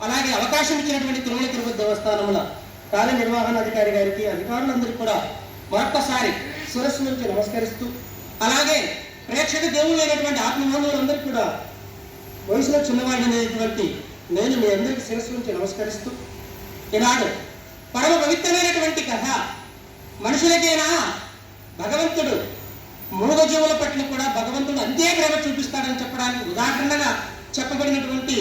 అలాగే అవకాశం ఇచ్చినటువంటి తిరుమల తిరుపతి దేవస్థానముల కార్యనిర్వహణాధికారి గారికి అధికారులందరికీ కూడా మరొకసారి శిరస్సు నుంచి నమస్కరిస్తూ అలాగే ప్రేక్షక దేవుళ్ళైనటువంటి ఆత్మబంధువులందరికీ కూడా వయసులో చిన్నవాడినటువంటి నేను మీ అందరికీ శిరస్సు నుంచి నమస్కరిస్తూ ఈనాడు పరమ పవిత్రమైనటువంటి కథ మనుషులకైనా? భగవంతుడు మూగజీవుల పట్ల కూడా భగవంతుడు అంతే ప్రేమ చూపిస్తాడని చెప్పడానికి ఉదాహరణగా చెప్పబడినటువంటి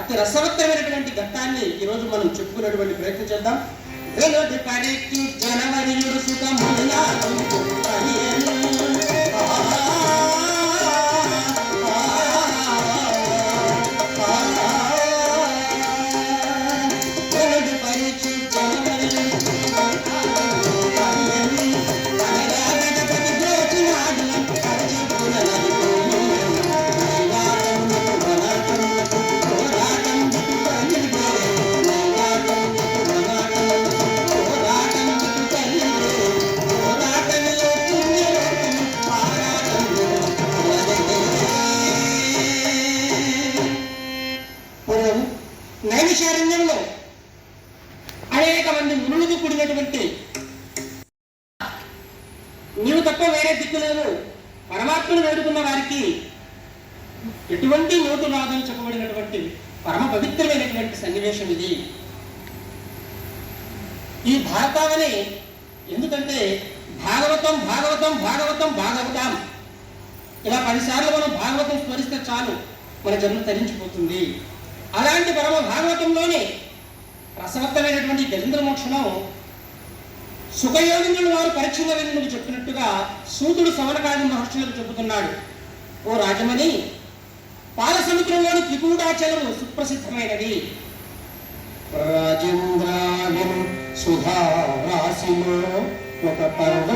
అతి రసవత్తరమైనటువంటి ఘట్టాన్ని ఈరోజు మనం చెప్పుకునేటువంటి ప్రయత్నం చేద్దాం. జనవరి నైమిషారణ్యంలో అనేక మంది మునులతో కూడినటువంటి నీవు తప్ప వేరే దిక్కు లేదు. పరమాత్మను వేడుకున్న వారికి ఎటువంటి నోటు రాదని చెప్పబడినటువంటి పరమ పవిత్రమైనటువంటి సన్నివేశం ఇది. ఈ భారతావని ఎందుకంటే భాగవతం భాగవతం భాగవతం భాగవతం. ఇలా పదిసార్లు మనం భాగవతం స్మరిస్తే చాలు మన జన్మ తరించిపోతుంది. అలాంటి పరమ భాగవతంలోనే రసవత్తమైనటువంటి గజేంద్ర మోక్షణం సుఖయోగినులు వారు పరీక్షల చెప్పినట్టుగా సూతుడు సవనకాది మహర్షులకు చెబుతున్నాడు. ఓ రాజమణి పాలసముద్రంలోని త్రికూటాచలము సుప్రసిద్ధమైనది. రాజేంద్రావిను సుధా రాశిలో ఒక పర్వ